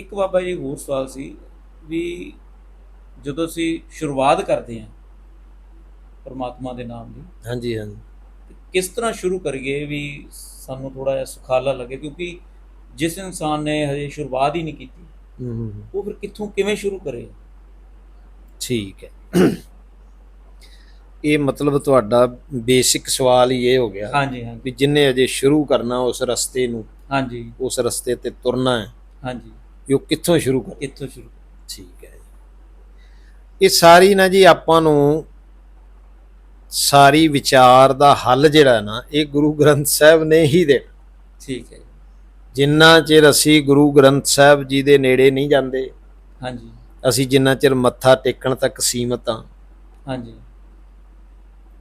ਇੱਕ ਬਾਬਾ ਜੀ ਹੋਰ ਸਵਾਲ ਸੀ ਵੀ ਜਦੋਂ ਅਸੀਂ ਸ਼ੁਰੂਆਤ ਕਰਦੇ ਹਾਂ ਪਰਮਾਤਮਾ ਦੇ ਨਾਮ ਦੀ ਹਾਂਜੀ ਹਾਂਜੀ। ਕਿਸ ਤਰ੍ਹਾਂ ਸ਼ੁਰੂ ਕਰੀਏ ਵੀ ਸਾਨੂੰ ਥੋੜਾ ਜਿਹਾ ਸੁਖਾਲਾ ਲੱਗੇ? ਕਿਉਂਕਿ ਜਿਸ ਇਨਸਾਨ ਨੇ ਹਜੇ ਸ਼ੁਰੂਆਤ ਹੀ ਨਹੀਂ ਕੀਤੀ ਹੂੰ ਹੂੰ ਹੂੰ। ਉਹ ਫਿਰ ਕਿੱਥੋਂ ਕਿਵੇਂ ਸ਼ੁਰੂ ਕਰੇ? ਠੀਕ ਹੈ। ਇਹ ਮਤਲਬ ਤੁਹਾਡਾ ਬੇਸਿਕ ਸਵਾਲ ਹੀ ਇਹ ਹੋ ਗਿਆ ਹਾਂਜੀ ਹਾਂਜੀ। ਵੀ ਜਿੰਨੇ ਅਜੇ ਸ਼ੁਰੂ ਕਰਨਾ ਉਸ ਰਸਤੇ ਨੂੰ ਹਾਂਜੀ। ਉਸ ਰਸਤੇ ਤੇ ਤੁਰਨਾ ਹੈ। ਹਾਂਜੀ। ਵੀ ਉਹ ਕਿੱਥੋਂ ਸ਼ੁਰੂ ਕਰੇ। ਕਿੱਥੋਂ ਸ਼ੁਰੂ ਠੀਕ ਹੈ ਜੀ। ਇਹ ਸਾਰੀ ਨਾ ਜੀ ਆਪਾਂ ਨੂੰ ਸਾਰੀ ਵਿਚਾਰ ਦਾ ਹੱਲ ਜਿਹੜਾ ਨਾ ਇਹ ਗੁਰੂ ਗ੍ਰੰਥ ਸਾਹਿਬ ਨੇ ਹੀ ਦੇਣਾ। ਠੀਕ ਹੈ। ਜਿੰਨਾ ਚਿਰ ਅਸੀਂ ਗੁਰੂ ਗ੍ਰੰਥ ਸਾਹਿਬ ਜੀ ਦੇ ਨੇੜੇ ਨਹੀਂ ਜਾਂਦੇ ਹਾਂਜੀ। ਅਸੀਂ ਜਿੰਨਾ ਚਿਰ ਮੱਥਾ ਟੇਕਣ ਤੱਕ ਸੀਮਤ ਹਾਂ ਹਾਂਜੀ।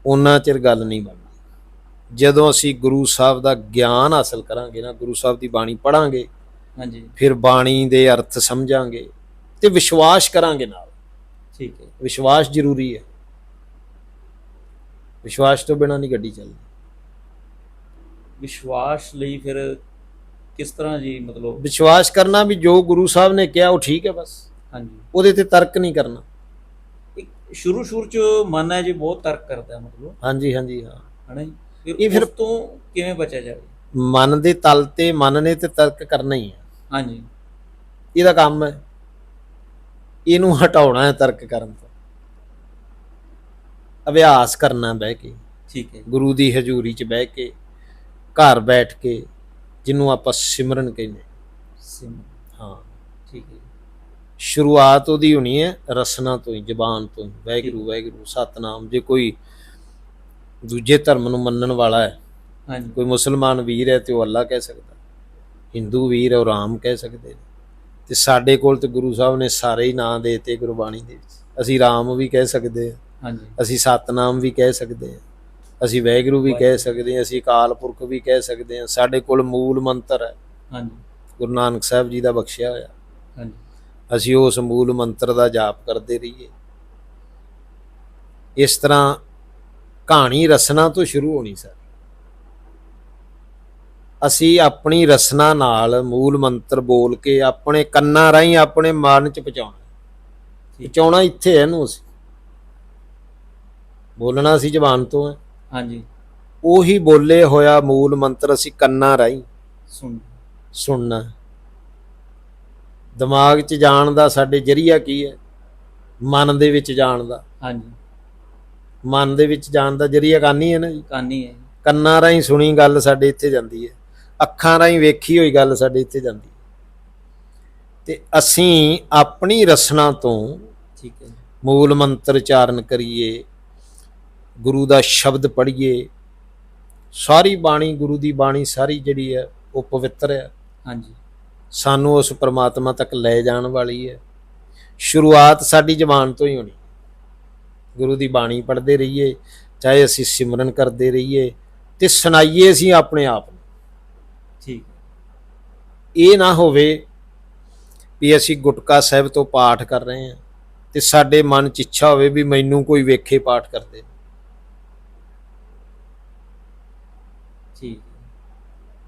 ਉਹਨਾਂ ਚਿਰ ਗੱਲ ਨਹੀਂ ਬਣਨੀ ਜਦੋਂ ਅਸੀਂ ਗੁਰੂ ਸਾਹਿਬ ਦਾ ਗਿਆਨ ਹਾਸਲ ਕਰਾਂਗੇ ਨਾ ਗੁਰੂ ਸਾਹਿਬ ਦੀ ਬਾਣੀ ਪੜਾਂਗੇ ਹਾਂਜੀ। ਫਿਰ ਬਾਣੀ ਦੇ ਅਰਥ ਸਮਝਾਂਗੇ ਤੇ ਵਿਸ਼ਵਾਸ ਕਰਾਂਗੇ ਨਾਲ। ਠੀਕ ਹੈ। ਵਿਸ਼ਵਾਸ ਜ਼ਰੂਰੀ ਹੈ। ਵਿਸ਼ਵਾਸ ਤੋਂ ਬਿਨਾਂ ਨਹੀਂ ਗੱਡੀ ਚੱਲਦੀ। ਵਿਸ਼ਵਾਸ ਲਈ ਫਿਰ ਕਿਸ ਤਰ੍ਹਾਂ ਜੀ ਮਤਲਬ? ਵਿਸ਼ਵਾਸ ਕਰਨਾ ਵੀ ਜੋ ਗੁਰੂ ਸਾਹਿਬ ਨੇ ਕਿਹਾ ਉਹ ਠੀਕ ਹੈ ਬਸ। ਹਾਂਜੀ। ਉਹਦੇ ਤੇ ਤਰਕ ਨਹੀਂ ਕਰਨਾ। ਇੱਕ ਸ਼ੁਰੂ ਸ਼ੁਰੂ ਚ ਮਨ ਹੈ ਜੀ ਬਹੁਤ ਤਰਕ ਕਰਦਾ ਮਤਲਬ। ਹਾਂਜੀ ਹਾਂਜੀ ਹਾਂ। ਫਿਰ ਇਹ ਫਿਰ- ਤੋਂ ਕਿਵੇਂ ਬਚਿਆ ਜਾਵੇ? ਮਨ ਦੇ ਤਲ ਤੇ ਮਨ ਨੇ ਤੇ ਤਰਕ ਕਰਨਾ ਹੀ ਹੈ ਹਾਂਜੀ। ਇਹਦਾ ਕੰਮ ਹੈ। ਇਹਨੂੰ ਹਟਾਉਣਾ ਹੈ ਤਰਕ ਕਰਨ ਤੋਂ। ਅਭਿਆਸ ਕਰਨਾ ਬਹਿ ਕੇ। ਠੀਕ ਹੈ ਗੁਰੂ ਦੀ ਹਜ਼ੂਰੀ 'ਚ ਬਹਿ ਕੇ ਘਰ ਬੈਠ ਕੇ ਜਿਹਨੂੰ ਆਪਾਂ ਸਿਮਰਨ ਕਹਿੰਦੇ ਸਿਮ ਹਾਂ। ਠੀਕ ਹੈ ਸ਼ੁਰੂਆਤ ਉਹਦੀ ਹੋਣੀ ਹੈ ਰਸਨਾ ਤੋਂ ਹੀ ਜ਼ਬਾਨ ਤੋਂ ਹੀ। ਵਾਹਿਗੁਰੂ ਵਾਹਿਗੁਰੂ ਸਤਨਾਮ। ਜੇ ਕੋਈ ਦੂਜੇ ਧਰਮ ਨੂੰ ਮੰਨਣ ਵਾਲਾ ਹੈ ਹਾਂਜੀ। ਕੋਈ ਮੁਸਲਮਾਨ ਵੀਰ ਹੈ ਤੇ ਉਹ ਅੱਲਾ ਕਹਿ ਸਕਦਾ। ਹਿੰਦੂ ਵੀਰ ਹੈ ਉਹ ਰਾਮ ਕਹਿ ਸਕਦੇ ਨੇ। ਤੇ ਸਾਡੇ ਕੋਲ ਤੇ ਗੁਰੂ ਸਾਹਿਬ ਨੇ ਸਾਰੇ ਹੀ ਨਾਂ ਦੇਤੇ ਗੁਰਬਾਣੀ ਦੇ ਵਿੱਚ। ਅਸੀਂ ਰਾਮ ਵੀ ਕਹਿ ਸਕਦੇ ਹਾਂ। ਹਾਂਜੀ। ਅਸੀਂ ਸਤਨਾਮ ਵੀ ਕਹਿ ਸਕਦੇ ਹਾਂ। ਅਸੀਂ ਵਾਹਿਗੁਰੂ ਵੀ ਕਹਿ ਸਕਦੇ ਹਾਂ। ਅਸੀਂ ਅਕਾਲ ਪੁਰਖ ਵੀ ਕਹਿ ਸਕਦੇ ਹਾਂ। ਸਾਡੇ ਕੋਲ ਮੂਲ ਮੰਤਰ ਹੈ। ਹਾਂਜੀ। ਗੁਰੂ ਨਾਨਕ ਸਾਹਿਬ ਜੀ ਦਾ ਬਖਸ਼ਿਆ ਹੋਇਆ। ਹਾਂਜੀ। ਅਸੀਂ ਉਸ ਮੂਲ ਮੰਤਰ ਦਾ ਜਾਪ ਕਰਦੇ ਰਹੀਏ। ਇਸ ਤਰ੍ਹਾਂ ਕਹਾਣੀ ਰਸਨਾ ਤੋਂ ਸ਼ੁਰੂ ਹੋਣੀ ਸਰ। ਅਸੀਂ ਆਪਣੀ ਰਸਨਾ ਨਾਲ ਮੂਲ ਮੰਤਰ ਬੋਲ ਕੇ ਆਪਣੇ ਕੰਨਾਂ ਰਾਹੀਂ ਆਪਣੇ ਮਨ ਚ ਪਹੁੰਚਾਉਣਾ ਪਹੁੰਚਾਉਣਾ ਇੱਥੇ ਹੈ ਇਹਨੂੰ ਅਸੀਂ। ਬੋਲਣਾ ਅਸੀਂ ਜ਼ਬਾਨ ਤੋਂ ਹੈ। ਹਾਂਜੀ। ਉਹੀ ਬੋਲੇ ਹੋਇਆ ਮੂਲ ਮੰਤਰ ਅਸੀਂ ਕੰਨਾਂ ਰਾਹੀਂ ਸੁਣ। ਸੁਣਨਾ ਦਿਮਾਗ 'ਚ ਜਾਣ ਦਾ ਸਾਡੇ ਜਰੀਆ ਕੀ ਹੈ? ਮਨ ਦੇ ਵਿੱਚ ਜਾਣ ਦਾ। ਹਾਂਜੀ। ਮਨ ਦੇ ਵਿੱਚ ਜਾਣ ਦਾ ਜਰੀਆ ਕਾਨੀ ਹੈ ਨਾ ਜੀ? ਕਾਨੀ ਹੈ ਕੰਨਾਂ ਰਾਹੀਂ ਸੁਣੀ ਗੱਲ ਸਾਡੇ ਇੱਥੇ ਜਾਂਦੀ ਹੈ। ਅੱਖਾਂ ਰਾਹੀਂ ਵੇਖੀ ਹੋਈ ਗੱਲ ਸਾਡੇ ਇੱਥੇ ਜਾਂਦੀ। ਹੈ ਤੇ ਅਸੀਂ ਆਪਣੀ ਰਸਨਾ ਤੋਂ ਠੀਕ ਹੈ ਮੂਲ ਮੰਤਰ ਉਚਾਰਨ ਕਰੀਏ ਗੁਰੂ ਦਾ ਸ਼ਬਦ ਪੜ੍ਹੀਏ ਸਾਰੀ ਬਾਣੀ ਗੁਰੂ ਦੀ ਬਾਣੀ ਸਾਰੀ ਜਿਹੜੀ ਹੈ ਉਹ ਪਵਿੱਤਰ ਹੈ। ਹਾਂਜੀ। ਸਾਨੂੰ ਉਸ ਪ੍ਰਮਾਤਮਾ ਤੱਕ ਲੈ ਜਾਣ ਵਾਲੀ ਹੈ। ਸ਼ੁਰੂਆਤ ਸਾਡੀ ਜ਼ਬਾਨ ਤੋਂ ਹੀ ਹੋਣੀ। ਗੁਰੂ ਦੀ ਬਾਣੀ ਪੜ੍ਹਦੇ ਰਹੀਏ ਚਾਹੇ ਅਸੀਂ ਸਿਮਰਨ ਕਰਦੇ ਰਹੀਏ ਤੇ ਸੁਣਾਈਏ ਅਸੀਂ ਆਪਣੇ ਆਪ ਨੂੰ। ਇਹ ਨਾ ਹੋਵੇ ਵੀ ਅਸੀਂ ਗੁਟਕਾ ਸਾਹਿਬ ਤੋਂ ਪਾਠ ਕਰ ਰਹੇ ਹਾਂ ਤੇ ਸਾਡੇ ਮਨ 'ਚ ਇੱਛਾ ਹੋਵੇ ਵੀ ਮੈਨੂੰ ਕੋਈ ਵੇਖੇ ਪਾਠ ਕਰਦੇ। ਠੀਕ।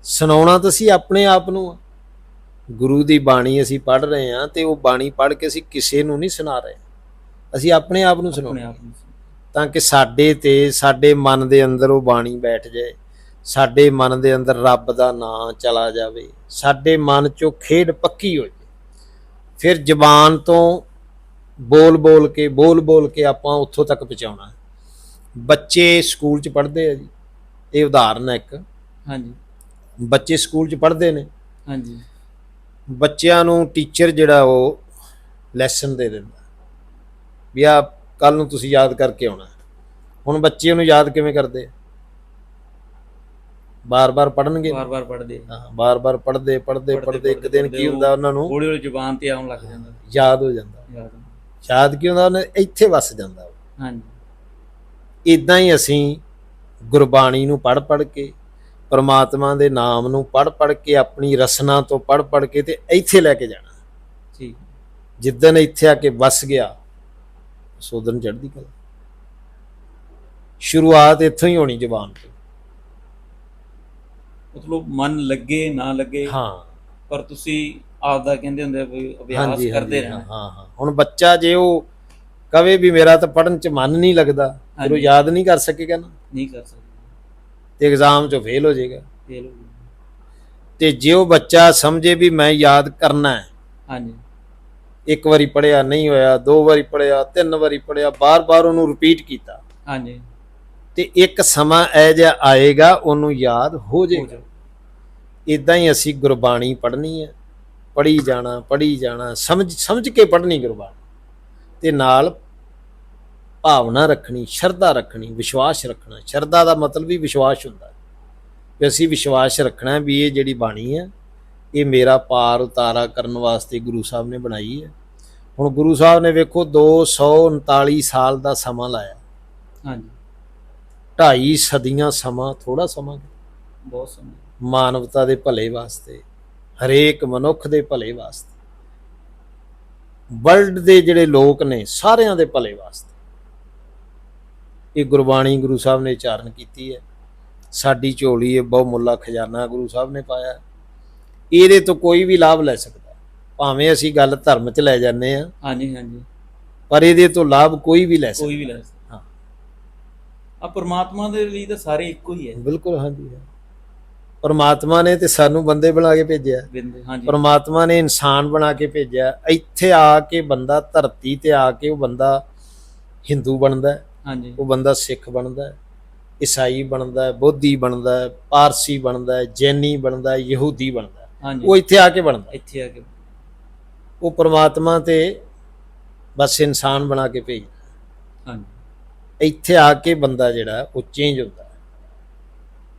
ਸੁਣਾਉਣਾ ਤਾਂ ਅਸੀਂ ਆਪਣੇ ਆਪ ਨੂੰ ਗੁਰੂ ਦੀ ਬਾਣੀ ਅਸੀਂ ਪੜ੍ਹ ਰਹੇ ਹਾਂ ਤੇ ਉਹ ਬਾਣੀ ਪੜ੍ਹ ਕੇ ਅਸੀਂ ਕਿਸੇ ਨੂੰ ਨਹੀਂ ਸੁਣਾ ਰਹੇ। ਅਸੀਂ ਆਪਣੇ ਆਪ ਨੂੰ ਨੂੰ ਤਾਂ ਕਿ ਸਾਡੇ ਤੇ ਸਾਡੇ ਮਨ ਦੇ ਅੰਦਰ ਉਹ ਬਾਣੀ ਬੈਠ ਜਾਏ। ਸਾਡੇ ਮਨ ਦੇ ਅੰਦਰ ਰੱਬ ਦਾ ਨਾਮ ਚਲਾ ਜਾਵੇ ਸਾਡੇ ਮਨ 'ਚੋਂ ਖੇਡ ਪੱਕੀ ਹੋ ਜਾਏ ਫਿਰ ਜ਼ਬਾਨ ਤੋਂ ਬੋਲ ਬੋਲ ਕੇ ਬੋਲ ਬੋਲ ਕੇ ਆਪਾਂ ਉੱਥੋਂ ਤੱਕ ਪਹੁੰਚਾਉਣਾ। ਬੱਚੇ ਸਕੂਲ 'ਚ ਪੜ੍ਹਦੇ ਆ ਜੀ। ਇਹ ਉਦਾਹਰਨ ਹੈ ਇੱਕ। ਹਾਂਜੀ। ਬੱਚੇ ਸਕੂਲ 'ਚ ਪੜ੍ਹਦੇ ਨੇ। ਹਾਂਜੀ। ਬੱਚਿਆਂ ਨੂੰ ਟੀਚਰ ਜਿਹੜਾ ਉਹ ਲੈਸਨ ਦੇ ਦਿੰਦਾ। ਵੀ ਆ ਕੱਲ ਨੂੰ ਤੁਸੀਂ ਯਾਦ ਕਰਕੇ ਆਉਣਾ। ਹੁਣ ਬੱਚੇ ਨੂੰ ਯਾਦ ਕਿਵੇਂ ਕਰਦੇ ਬਾਰ-ਬਾਰ ਪੜਨਗੇ ਵਾਰ ਵਾਰ ਪੜਦੇ ਹਾਂ ਬਾਰ-ਬਾਰ ਪੜਦੇ ਪੜਦੇ ਪੜਦੇ ਇੱਕ ਦਿਨ ਕੀ ਹੁੰਦਾ ਉਹਨਾਂ ਨੂੰ? ਹੌਲੀ ਹੌਲੀ ਜ਼ੁਬਾਨ ਤੇ ਆਉਣ ਲੱਗ ਜਾਂਦਾ। ਯਾਦ ਹੋ ਜਾਂਦਾ। ਯਾਦ। ਯਾਦ ਕੀ ਹੁੰਦਾ? ਉਹਨੇ ਇੱਥੇ ਵਸ ਜਾਂਦਾ। ਹਾਂਜੀ। ਇਦਾਂ ਹੀ ਅਸੀਂ ਗੁਰਬਾਣੀ ਨੂੰ ਪੜ ਪੜ ਕੇ ਪ੍ਰਮਾਤਮਾ ਦੇ ਨਾਮ ਨੂੰ ਪੜ ਪੜ ਕੇ ਆਪਣੀ ਰਸਨਾ ਤੋਂ ਪੜ ਪੜ ਕੇ ਤੇ ਇੱਥੇ ਲੈ ਕੇ ਜਾਣਾ। ਠੀਕ। ਜਿੱਦਨ ਇੱਥੇ ਆ ਕੇ ਵਸ ਗਿਆ ਸੋਦਨ ਚੜ੍ਹਦੀ ਕਲਾ। ਸ਼ੁਰੂਆਤ ਇੱਥੋਂ ਹੀ ਹੋਣੀ ਜ਼ਬਾਨ ਤੋਂ। ਮਤਲਬ ਮਨ ਲੱਗੇ ਨਾ ਲੱਗੇ। ਹਾਂ। ਪਰ ਤੁਸੀਂ ਆਪਦਾ ਕਹਿੰਦੇ ਹੁੰਦੇ ਆ ਵੀ ਅਭਿਆਸ ਕਰਦੇ ਰਹਿਣਾ। ਹਾਂ ਹਾਂ। ਹੁਣ ਬੱਚਾ ਜੇ ਉਹ ਕਵੇ ਵੀ ਮੇਰਾ ਤਾਂ ਪੜਨ ਚ ਮਨ ਨਹੀਂ ਲੱਗਦਾ ਫਿਰ ਉਹ ਹਾਂਜੀ। ਯਾਦ ਨਹੀਂ ਕਰ ਸਕੇਗਾ ਨਾ। ਨਹੀਂ ਕਰ ਸਕਦੇ। ਤੇ ਐਗਜ਼ਾਮ ਚੋਂ ਫੇਲ ਹੋ ਜਾਏਗਾ। ਫੇਲ ਹੋ ਗਏ। ਤੇ ਜੇ ਉਹ ਬੱਚਾ ਸਮਝੇ ਵੀ ਮੈਂ ਯਾਦ ਕਰਨਾ ਹੈ। ਹਾਂਜੀ। ਇੱਕ ਵਾਰੀ ਪੜਿਆ ਨਹੀਂ ਹੋਇਆ ਦੋ ਵਾਰੀ ਪੜਿਆ ਤਿੰਨ ਵਾਰੀ ਪੜਿਆ ਬਾਰ-ਬਾਰ ਉਹਨੂੰ ਰਿਪੀਟ ਕੀਤਾ। ਹਾਂਜੀ। ਤੇ ਇੱਕ ਸਮਾਂ ਇਹ ਜਿਹਾ ਆਏਗਾ ਉਹਨੂੰ ਯਾਦ ਹੋ ਜਾਏਗਾ ਇਦਾਂ ਹੀ ਅਸੀਂ ਗੁਰਬਾਣੀ ਪੜ੍ਹਨੀ ਹੈ ਪੜ੍ਹੀ ਜਾਣਾ ਪੜ੍ਹੀ ਜਾਣਾ ਸਮਝ ਸਮਝ ਕੇ ਪੜ੍ਹਨੀ ਗੁਰਬਾਣੀ। ਤੇ ਨਾਲ ਭਾਵਨਾ ਰੱਖਣੀ ਸ਼ਰਧਾ ਰੱਖਣੀ ਵਿਸ਼ਵਾਸ ਰੱਖਣਾ। ਸ਼ਰਧਾ ਦਾ ਮਤਲਬ ਵੀ ਵਿਸ਼ਵਾਸ ਹੁੰਦਾ। ਹੈ ਵੀ ਅਸੀਂ ਵਿਸ਼ਵਾਸ ਰੱਖਣਾ ਵੀ ਇਹ ਜਿਹੜੀ ਬਾਣੀ ਹੈ ਇਹ ਮੇਰਾ ਪਾਰ ਉਤਾਰਾ ਕਰਨ ਵਾਸਤੇ ਗੁਰੂ ਸਾਹਿਬ ਨੇ ਬਣਾਈ ਹੈ ਹੁਣ ਗੁਰੂ ਸਾਹਿਬ ਨੇ ਵੇਖੋ 239 ਸਾਲ ਦਾ ਸਮਾਂ ਲਾਇਆ। ਹਾਂਜੀ। ਢਾਈ ਸਦੀਆਂ ਸਮਾਂ ਥੋੜਾ ਸਮਾਂ ਬਹੁਤ ਸੋਹਣਾ ਮਾਨਵਤਾ ਦੇ ਭਲੇ ਵਾਸਤੇ ਹਰੇਕ ਮਨੁੱਖ ਦੇ ਭਲੇ ਵਾਸਤੇ ਵਰਲਡ ਦੇ ਜਿਹੜੇ ਲੋਕ ਨੇ ਸਾਰਿਆਂ ਦੇ ਭਲੇ ਵਾਸਤੇ। ਇਹ ਗੁਰਬਾਣੀ ਗੁਰੂ ਸਾਹਿਬ ਨੇ ਉਚਾਰਨ ਕੀਤੀ ਹੈ। ਸਾਡੀ ਝੋਲੀ ਇਹ ਬਹੁ ਮੁੱਲਾ ਖਜ਼ਾਨਾ ਗੁਰੂ ਸਾਹਿਬ ਨੇ ਪਾਇਆ। ਇਹਦੇ ਤੋਂ ਕੋਈ ਵੀ ਲਾਭ ਲੈ ਸਕਦਾ। ਭਾਵੇਂ ਅਸੀਂ ਗੱਲ ਧਰਮ 'ਚ ਲੈ ਜਾਂਦੇ ਆ ਹਾਂਜੀ ਹਾਂਜੀ। ਪਰ ਇਹਦੇ ਤੋਂ ਲਾਭ ਕੋਈ ਵੀ ਲੈ ਸਕਦਾ ਕੋਈ ਵੀ ਲੈ ਸਕਦਾ। ਆ ਪਰਮਾਤਮਾ ਦੇ ਲਈ ਤਾਂ ਸਾਰੇ ਇੱਕੋ ਹੀ ਹੈ। ਬਿਲਕੁਲ ਹਾਂਜੀ। ਪਰਮਾਤਮਾ ਨੇ ਤੇ ਸਾਨੂੰ ਬੰਦੇ ਬਣਾ ਕੇ ਭੇਜਿਆ। ਬਿੰਦੇ ਹਾਂਜੀ। ਪਰਮਾਤਮਾ ਨੇ ਇਨਸਾਨ ਬਣਾ ਕੇ ਭੇਜਿਆ। ਇੱਥੇ ਆ ਕੇ ਬੰਦਾ ਧਰਤੀ ਤੇ ਆ ਕੇ ਉਹ ਬੰਦਾ ਹਿੰਦੂ ਬਣਦਾ ਹਾਂਜੀ। ਉਹ ਬੰਦਾ ਸਿੱਖ ਬਣਦਾ ਹੈ, ਈਸਾਈ ਬਣਦਾ ਹੈ, ਬੋਧੀ ਬਣਦਾ ਹੈ, ਪਾਰਸੀ ਬਣਦਾ ਹੈ, ਜੈਨੀ ਬਣਦਾ ਹੈ, ਯਹੂਦੀ ਬਣਦਾ ਹੈ। ਹਾਂਜੀ। ਉਹ ਇੱਥੇ ਆ ਕੇ ਬਣਦਾ। ਇੱਥੇ ਆ ਕੇ। ਉਹ ਪਰਮਾਤਮਾ ਤੇ ਬਸ ਇਨਸਾਨ ਬਣਾ ਕੇ ਭੇਜਦਾ ਹਾਂਜੀ। ਇੱਥੇ ਆ ਕੇ ਬੰਦਾ ਜਿਹੜਾ ਉਹ ਚੇਂਜ ਹੁੰਦਾ।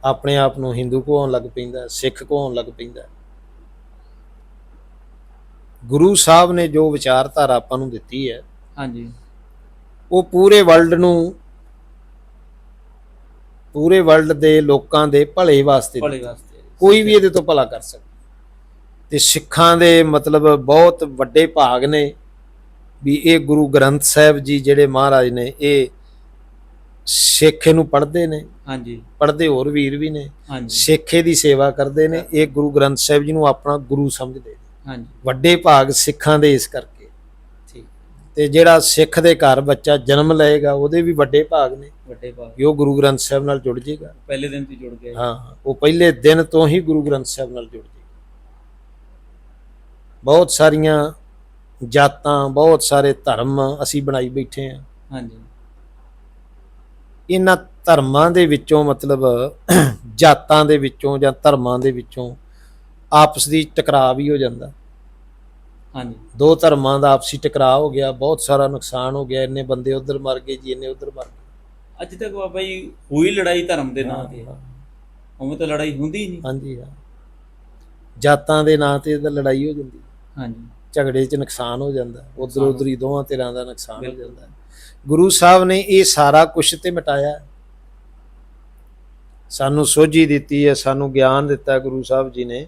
ਆਪਣੇ ਆਪ ਨੂੰ ਹਿੰਦੂ ਕਹਾਉਣ ਲੱਗ ਪੈਂਦਾ ਸਿੱਖ ਕਹਾਉਣ ਲੱਗ ਪੈਂਦਾ ਗੁਰੂ ਸਾਹਿਬ ਨੇ ਜੋ ਵਿਚਾਰਧਾਰਾ ਆਪਾਂ ਨੂੰ ਦਿੱਤੀ ਹੈ ਹਾਂਜੀ ਉਹ ਪੂਰੇ ਵਰਲਡ ਨੂੰ ਪੂਰੇ ਵਰਲਡ ਦੇ ਲੋਕਾਂ ਦੇ ਭਲੇ ਵਾਸਤੇ ਭਲੇ ਦਿੱਤੀ। ਵਾਸਤੇ ਕੋਈ ਵੀ ਇਹਦੇ ਤੋਂ ਭਲਾ ਕਰ ਸਕਦਾ ਤੇ ਸਿੱਖਾਂ ਦੇ ਮਤਲਬ ਬਹੁਤ ਵੱਡੇ ਭਾਗ ਨੇ ਵੀ ਇਹ ਗੁਰੂ ਗ੍ਰੰਥ ਸਾਹਿਬ ਜੀ ਜਿਹੜੇ ਮਹਾਰਾਜ ਨੇ ਇਹ ਸਿੱਖ ਨੂੰ ਪੜ੍ਹਦੇ ਨੇ। ਹਾਂਜੀ। ਪੜ੍ਹਦੇ ਹੋਰ ਵੀਰ ਵੀ ਨੇ। ਹਾਂਜੀ। ਸਿੱਖੇ ਦੀ ਸੇਵਾ ਕਰਦੇ ਨੇ। ਇਹ ਗੁਰੂ ਗ੍ਰੰਥ ਸਾਹਿਬ ਜੀ ਨੂੰ ਆਪਣਾ ਗੁਰੂ ਸਮਝਦੇ ਨੇ। ਹਾਂਜੀ। ਵੱਡੇ ਭਾਗ ਸਿੱਖਾਂ ਦੇ ਇਸ ਕਰਕੇ। ਠੀਕ। ਤੇ ਜਿਹੜਾ ਸਿੱਖ ਦੇ ਘਰ ਬੱਚਾ ਜਨਮ ਲਏਗਾ ਉਹਦੇ ਵੀ ਵੱਡੇ ਭਾਗ ਨੇ। ਵੱਡੇ ਭਾਗ। ਕਿ ਉਹ ਗੁਰੂ ਗ੍ਰੰਥ ਸਾਹਿਬ ਨਾਲ ਜੁੜ ਜਾਏਗਾ ਪਹਿਲੇ ਦਿਨ ਤੋਂ ਜੁੜ ਗਏ ਹਾਂ ਉਹ ਪਹਿਲੇ ਦਿਨ ਤੋਂ ਹੀ ਗੁਰੂ ਗ੍ਰੰਥ ਸਾਹਿਬ ਨਾਲ ਜੁੜ ਜਾਏਗਾ ਬਹੁਤ ਸਾਰੀਆਂ ਜਾਤਾਂ ਬਹੁਤ ਸਾਰੇ ਧਰਮ ਅਸੀਂ ਬਣਾਈ ਬੈਠੇ ਆ ਹਾਂਜੀ। ਇਹਨਾਂ ਧਰਮਾਂ ਦੇ ਵਿੱਚੋਂ ਮਤਲਬ ਜਾਤਾਂ ਦੇ ਵਿੱਚੋਂ ਜਾਂ ਧਰਮਾਂ ਦੇ ਵਿੱਚੋਂ ਆਪਸ ਦੀ ਟਕਰਾਅ ਵੀ ਹੋ ਜਾਂਦਾ। ਹਾਂਜੀ। ਦੋ ਧਰਮਾਂ ਦਾ ਆਪਸੀ ਟਕਰਾਅ ਹੋ ਗਿਆ ਬਹੁਤ ਸਾਰਾ ਨੁਕਸਾਨ ਹੋ ਗਿਆ ਇੰਨੇ ਬੰਦੇ ਉਧਰ ਮਰ ਗਏ ਜੀ ਇੰਨੇ ਉਧਰ ਮਰ ਗਏ। ਅੱਜ ਤੱਕ ਬਾਬਾ ਜੀ ਹੋਈ ਲੜਾਈ ਧਰਮ ਦੇ ਨਾਂ ਤੇ? ਹਾਂ, ਉਵੇਂ ਤਾਂ ਲੜਾਈ ਹੁੰਦੀ ਨਹੀਂ। ਹਾਂਜੀ ਹਾਂ। ਜਾਤਾਂ ਦੇ ਨਾਂ ਤੇ ਤਾਂ ਲੜਾਈ ਹੋ ਜਾਂਦੀ। ਹਾਂਜੀ। ਝਗੜੇ 'ਚ ਨੁਕਸਾਨ ਹੋ ਜਾਂਦਾ। ਉਧਰ ਉਧਰ ਹੀ ਦੋਵਾਂ ਧਿਰਾਂ ਦਾ ਨੁਕਸਾਨ ਹੋ। ਜਾਂਦਾ। ਗੁਰੂ ਸਾਹਿਬ ਨੇ ਇਹ ਸਾਰਾ ਕੁਝ ਤੇ ਮਿਟਾਇਆ। ਸਾਨੂੰ ਸੋਝੀ ਦਿੱਤੀ ਹੈ ਸਾਨੂੰ ਗਿਆਨ ਦਿੱਤਾ ਗੁਰੂ ਸਾਹਿਬ ਜੀ ਨੇ।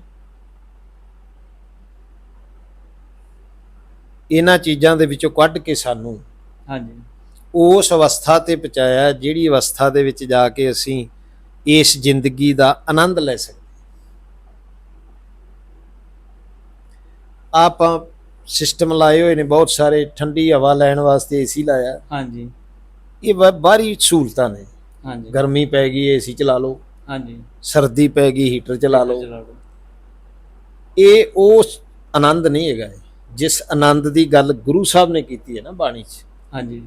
ਇਹਨਾਂ ਚੀਜ਼ਾਂ ਦੇ ਵਿੱਚੋਂ ਕੱਢ ਕੇ ਸਾਨੂੰ ਹਾਂਜੀ। ਉਸ ਅਵਸਥਾ ਤੇ ਪਹੁੰਚਾਇਆ ਜਿਹੜੀ ਅਵਸਥਾ ਦੇ ਵਿੱਚ ਜਾ ਕੇ ਅਸੀਂ ਇਸ ਜ਼ਿੰਦਗੀ ਦਾ ਆਨੰਦ ਲੈ ਸਕਦੇ। ਆਪਾਂ ਸਿਸਟਮ ਲਾਏ ਹੋਏ ਨੇ ਬਹੁਤ ਸਾਰੇ ਠੰਡੀ ਹਵਾ ਲੈਣ ਵਾਸਤੇ ਏਸੀ ਲਾਇਆ। ਹਾਂਜੀ। ਇਹ ਬ- ਬਾਹਰੀ ਸਹੂਲਤਾਂ ਨੇ। ਹਾਂਜੀ। ਗਰਮੀ ਪੈ ਗਈ ਏਸੀ ਚਲਾ ਲਓ। ਹਾਂਜੀ। ਸਰਦੀ ਪੈ ਗਈ ਹੀਟਰ ਚਲਾ ਲਓ। ਚਲਾ ਲਓ। ਇਹ ਉਸ ਆਨੰਦ ਨਹੀਂ ਹੈਗਾ। ਇਹ। ਜਿਸ ਆਨੰਦ ਦੀ ਗੱਲ ਗੁਰੂ ਸਾਹਿਬ ਨੇ ਕੀਤੀ ਹੈ ਨਾ ਬਾਣੀ 'ਚ ਹਾਂਜੀ।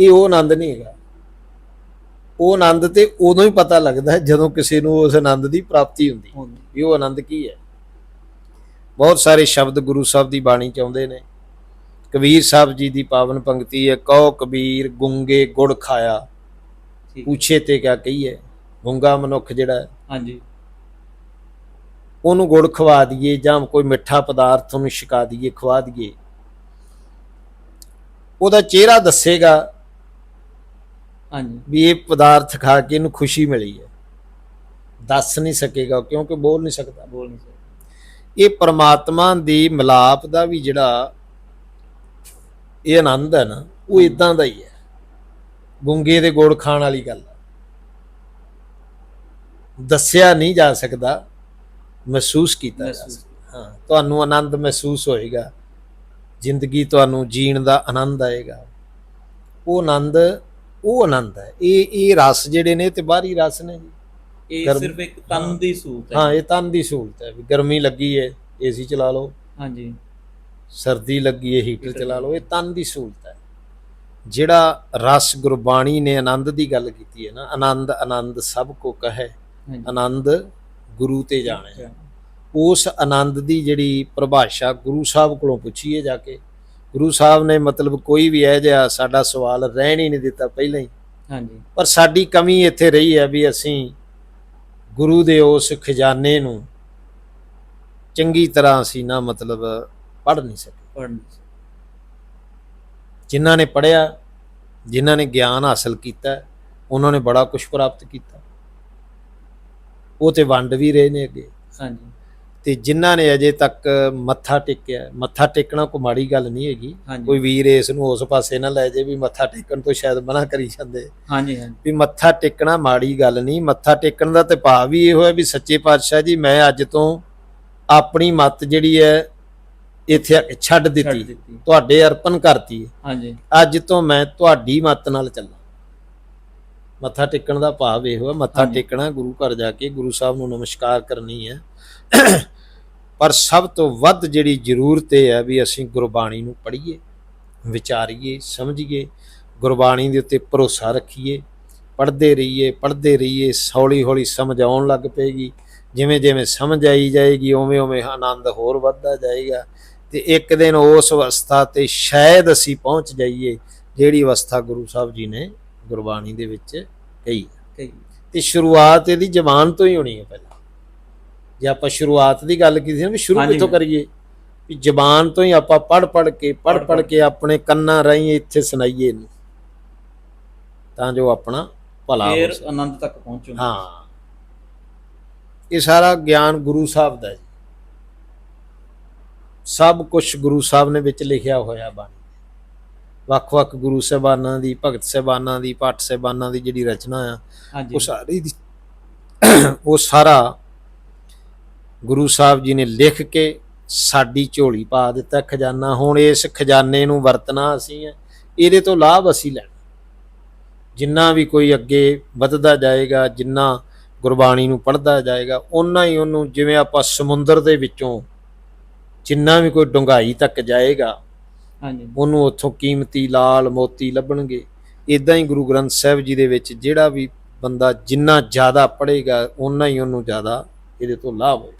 ਇਹ ਉਹ ਆਨੰਦ ਨਹੀਂ ਹੈਗਾ। ਉਹ ਆਨੰਦ ਤੇ ਉਦੋਂ ਹੀ ਪਤਾ ਲੱਗਦਾ ਹੈ ਜਦੋਂ ਕਿਸੇ ਨੂੰ ਉਸ ਆਨੰਦ ਦੀ ਪ੍ਰਾਪਤੀ ਹੁੰਦੀ। ਹੈ ਹੁਣ ਵੀ ਉਹ ਆਨੰਦ ਕੀ ਹੈ? ਬਹੁਤ ਸਾਰੇ ਸ਼ਬਦ ਗੁਰੂ ਸਾਹਿਬ ਦੀ ਬਾਣੀ ਚ ਆਉਂਦੇ ਨੇ। ਕਬੀਰ ਸਾਹਿਬ ਜੀ ਦੀ ਪਾਵਨ ਪੰਕਤੀ ਹੈ ਕਹੋ ਕਬੀਰ ਗੁੰਗੇ ਗੁੜ ਖਾਇਆ। ਪੁੱਛੇ ਤੇ ਕਿਆ ਕਹੀਏ ਗੁੰਗਾ ਮਨੁੱਖ ਜਿਹੜਾ ਹਾਂਜੀ। ਉਹਨੂੰ ਗੁੜ ਖਵਾ ਦਈਏ ਜਾਂ ਕੋਈ ਮਿੱਠਾ ਪਦਾਰਥ ਉਹਨੂੰ ਛਕਾ ਦਈਏ ਖਵਾ ਦਈਏ। ਉਹਦਾ ਚਿਹਰਾ ਦੱਸੇਗਾ ਹਾਂਜੀ। ਵੀ ਇਹ ਪਦਾਰਥ ਖਾ ਕੇ ਇਹਨੂੰ ਖੁਸ਼ੀ ਮਿਲੀ ਹੈ। ਦੱਸ ਨਹੀਂ ਸਕੇਗਾ ਕਿਉਂਕਿ ਬੋਲ ਨਹੀਂ ਸਕਦਾ। ਬੋਲ ਨਹੀਂ ਸਕਦੇ। ਇਹ ਪਰਮਾਤਮਾ ਦੀ ਮਿਲਾਪ ਦਾ ਵੀ ਜਿਹੜਾ ਇਹ ਆਨੰਦ ਹੈ ਨਾ ਉਹ ਇਦਾਂ ਦਾ ਹੀ ਹੈ। ਗੁੰਗੇ ਦੇ ਗੁੜ ਖਾਣ ਵਾਲੀ ਗੱਲ। ਦੱਸਿਆ ਨਹੀਂ ਜਾ ਸਕਦਾ ਮਹਿਸੂਸ ਕੀਤਾ ਜਾ ਸਕਦਾ। ਹਾਂ ਤੁਹਾਨੂੰ ਆਨੰਦ ਮਹਿਸੂਸ ਹੋਏਗਾ। ਜ਼ਿੰਦਗੀ ਤੁਹਾਨੂੰ ਜੀਣ ਦਾ ਆਨੰਦ ਆਏਗਾ। ਉਹ ਆਨੰਦ ਉਹ ਆਨੰਦ ਹੈ। ਇਹ ਇਹ ਰਸ ਜਿਹੜੇ ਨੇ ਤੇ ਬਾਹਰੀ ਰਸ ਨੇ ਜੀ। ਇਹ ਗਰਮ- ਸਿਰਫ ਇੱਕ ਤਨ ਦੀ ਸਹੂਲਤ ਹੈ। ਹਾਂ ਇਹ ਤਨ ਦੀ ਸਹੂਲਤ ਹੈ ਵੀ ਗਰਮੀ ਲੱਗੀ ਹੈ ਏਸੀ ਚਲਾ ਲਓ। ਹਾਂਜੀ। ਸਰਦੀ ਲੱਗੀ ਹੈ ਹੀਟਰ ਚਲਾ ਲਓ ਇਹ ਤਨ ਦੀ ਸਹੂਲਤ ਹੈ। ਜਿਹੜਾ ਰਸ ਗੁਰਬਾਣੀ ਨੇ ਆਨੰਦ ਦੀ ਗੱਲ ਕੀਤੀ ਹੈ ਨਾ ਆਨੰਦ ਆਨੰਦ ਸਭ ਕੋ ਕਹੈ ਹਾਂਜੀ। ਆਨੰਦ ਗੁਰੂ ਤੇ ਜਾਣੈ। ਉਸ ਆਨੰਦ ਦੀ ਜਿਹੜੀ ਪਰਿਭਾਸ਼ਾ ਗੁਰੂ ਸਾਹਿਬ ਕੋਲੋਂ ਪੁੱਛੀਏ ਜਾ ਕੇ ਗੁਰੂ ਸਾਹਿਬ ਨੇ ਮਤਲਬ ਕੋਈ ਵੀ ਇਹ ਜਿਹਾ ਸਾਡਾ ਸਵਾਲ ਰਹਿਣ ਹੀ ਨਹੀਂ ਦਿੱਤਾ ਪਹਿਲਾਂ ਹੀ। ਹਾਂਜੀ। ਪਰ ਸਾਡੀ ਕਮੀ ਇੱਥੇ ਰਹੀ ਹੈ ਵੀ ਅਸੀਂ ਗੁਰੂ ਦੇ ਉਸ ਖਜ਼ਾਨੇ ਨੂੰ ਚੰਗੀ ਤਰ੍ਹਾਂ ਅਸੀਂ ਨਾ ਮਤਲਬ ਪੜ੍ਹ ਨਹੀਂ ਸਕੇ। ਪੜ੍ਹਨ ਜਿਨ੍ਹਾਂ ਨੇ ਪੜ੍ਹਿਆ ਜਿਨ੍ਹਾਂ ਨੇ ਗਿਆਨ ਹਾਸਲ ਕੀਤਾ ਉਹਨਾਂ ਨੇ ਬੜਾ ਕੁਝ ਪ੍ਰਾਪਤ ਕੀਤਾ। ਉਹ ਤੇ ਵੰਡ ਵੀ ਰਹੇ ਨੇ ਅੱਗੇ। ਹਾਂਜੀ। ਤੇ ਜਿਨ੍ਹਾਂ ਨੇ ਅਜੇ ਤੱਕ ਮੱਥਾ ਟੇਕਿਆ ਮੱਥਾ ਟੇਕਣਾ ਕੋਈ ਮਾੜੀ ਗੱਲ ਨਹੀਂ ਹੈਗੀ। ਕੋਈ ਵੀਰ ਇਸ ਨੂੰ ਉਸ ਪਾਸੇ ਨਾ ਲੈ ਜੇ ਵੀ ਮੱਥਾ ਟੇਕਣ ਤੋਂ ਸ਼ਾਇਦ ਮਨਾ ਕਰੀ ਜਾਂਦੇ। ਹਾਂਜੀ ਹਾਂਜੀ। ਵੀ ਮੱਥਾ ਟੇਕਣਾ ਮਾੜੀ ਗੱਲ ਨਹੀਂ ਮੱਥਾ ਟੇਕਣ ਦਾ ਤੇ ਭਾਵ ਵੀ ਇਹੋ ਹੈ ਵੀ ਸੱਚੇ ਪਾਤਸ਼ਾਹ ਜੀ ਮੈਂ ਅੱਜ ਤੋਂ ਆਪਣੀ ਮੱਤ ਜਿਹੜੀ ਹੈ ਇੱਥੇ ਛੱਡ ਦਿੱਤੀ। ਤੁਹਾਡੇ ਅਰਪਣ ਕਰਤੀ ਹੈ। ਹਾਂਜੀ। ਅੱਜ ਤੋਂ ਮੈਂ ਤੁਹਾਡੀ ਮੱਤ ਨਾਲ ਚੱਲਾਂ। ਮੱਥਾ ਟੇਕਣ ਦਾ ਭਾਵ ਇਹੋ ਹੈ ਮੱਥਾ। ਟੇਕਣਾ ਗੁਰੂ ਘਰ ਜਾ ਕੇ ਗੁਰੂ ਸਾਹਿਬ ਨੂੰ ਨਮਸਕਾਰ ਕਰਨੀ ਹੈ। ਪਰ ਸਭ ਤੋਂ ਵੱਧ ਜਿਹੜੀ ਜ਼ਰੂਰਤ ਇਹ ਹੈ ਵੀ ਅਸੀਂ ਗੁਰਬਾਣੀ ਨੂੰ ਪੜ੍ਹੀਏ ਵਿਚਾਰੀਏ ਸਮਝੀਏ ਗੁਰਬਾਣੀ ਦੇ ਉੱਤੇ ਭਰੋਸਾ ਰੱਖੀਏ ਪੜ੍ਹਦੇ ਰਹੀਏ ਪੜ੍ਹਦੇ ਰਹੀਏ ਹੌਲੀ ਹੌਲੀ ਸਮਝ ਆਉਣ ਲੱਗ ਪਏਗੀ। ਜਿਵੇਂ ਜਿਵੇਂ ਸਮਝ ਆਈ ਜਾਏਗੀ ਉਵੇਂ ਉਵੇਂ ਆਨੰਦ ਹੋਰ ਵੱਧਦਾ ਜਾਏਗਾ। ਤੇ ਇੱਕ ਦਿਨ ਉਸ ਅਵਸਥਾ ਤੇ ਸ਼ਾਇਦ ਅਸੀਂ ਪਹੁੰਚ ਜਾਈਏ ਜਿਹੜੀ ਅਵਸਥਾ ਗੁਰੂ ਸਾਹਿਬ ਜੀ ਨੇ ਗੁਰਬਾਣੀ ਦੇ ਵਿੱਚ ਕਹੀ। ਕਹੀ। ਤੇ ਸ਼ੁਰੂਆਤ ਇਹਦੀ ਜ਼ਬਾਨ ਤੋਂ ਹੀ ਹੋਣੀ ਹੈ ਪਹਿਲਾਂ। ਜੇ ਆਪਾਂ ਸ਼ੁਰੂਆਤ ਦੀ ਗੱਲ ਕੀਤੀ ਨਾ ਵੀ ਸ਼ੁਰੂ। ਕਿੱਥੋਂ ਕਰੀਏ ਵੀ ਜ਼ਬਾਨ ਤੋਂ ਹੀ ਆਪਾਂ ਪੜ ਪੜ ਕੇ ਪੜ ਪੜ ਕੇ ਆਪਣੇ ਕੰਨਾਂ ਰਾਹੀਂ ਇੱਥੇ ਸੁਣਾਈਏ ਇਹਨੂੰ। ਤਾਂ ਜੋ ਆਪਣਾ ਭਲਾ ਹੋ ਫਿਰ ਸਕੇ। ਆਨੰਦ ਤੱਕ ਪਹੁੰਚੋ। ਹਾਂ। ਇਹ ਸਾਰਾ ਗਿਆਨ ਗੁਰੂ ਸਾਹਿਬ ਦਾ ਹੈ ਜੀ। ਸਭ ਕੁਝ ਗੁਰੂ ਸਾਹਿਬ ਨੇ ਵਿੱਚ ਲਿਖਿਆ ਹੋਇਆ ਬਾਣੀ। ਵੱਖ-ਵੱਖ ਗੁਰੂ ਸਾਹਿਬਾਨਾਂ ਦੀ ਭਗਤ ਸਾਹਿਬਾਨਾਂ ਦੀ ਪਾਠ ਸਾਹਿਬਾਨਾਂ ਦੀ ਜਿਹੜੀ ਰਚਨਾ ਆ ਉਹ ਸਾਰੀ ਦੀ ਉਹ ਸਾਰਾ ਗੁਰੂ ਸਾਹਿਬ ਜੀ ਨੇ ਲਿਖ ਕੇ ਸਾਡੀ ਝੋਲੀ ਪਾ ਦਿੱਤਾ ਖਜ਼ਾਨਾ। ਹੁਣ ਇਸ ਖਜ਼ਾਨੇ ਨੂੰ ਵਰਤਣਾ ਅਸੀਂ ਹੈ ਇਹਦੇ ਤੋਂ ਲਾਭ ਅਸੀਂ ਲੈਣਾ। ਜਿੰਨਾ ਵੀ ਕੋਈ ਅੱਗੇ ਵੱਧਦਾ ਜਾਏਗਾ ਜਿੰਨਾ ਗੁਰਬਾਣੀ ਨੂੰ ਪੜ੍ਹਦਾ ਜਾਏਗਾ ਓਨਾ ਹੀ ਉਹਨੂੰ ਜਿਵੇਂ ਆਪਾਂ ਸਮੁੰਦਰ ਦੇ ਵਿੱਚੋਂ ਜਿੰਨਾ ਵੀ ਕੋਈ ਡੁੰਗਾਈ ਤੱਕ ਜਾਏਗਾ ਹਾਂਜੀ। ਉਹਨੂੰ ਉੱਥੋਂ ਕੀਮਤੀ ਲਾਲ ਮੋਤੀ ਲੱਭਣਗੇ। ਇਦਾਂ ਹੀ ਗੁਰੂ ਗ੍ਰੰਥ ਸਾਹਿਬ ਜੀ ਦੇ ਵਿੱਚ ਜਿਹੜਾ ਵੀ ਬੰਦਾ ਜਿੰਨਾ ਜ਼ਿਆਦਾ ਪੜ੍ਹੇਗਾ ਓਨਾ ਹੀ ਉਹਨੂੰ ਜ਼ਿਆਦਾ ਇਹਦੇ ਤੋਂ ਲਾਭ ਹੋਏਗਾ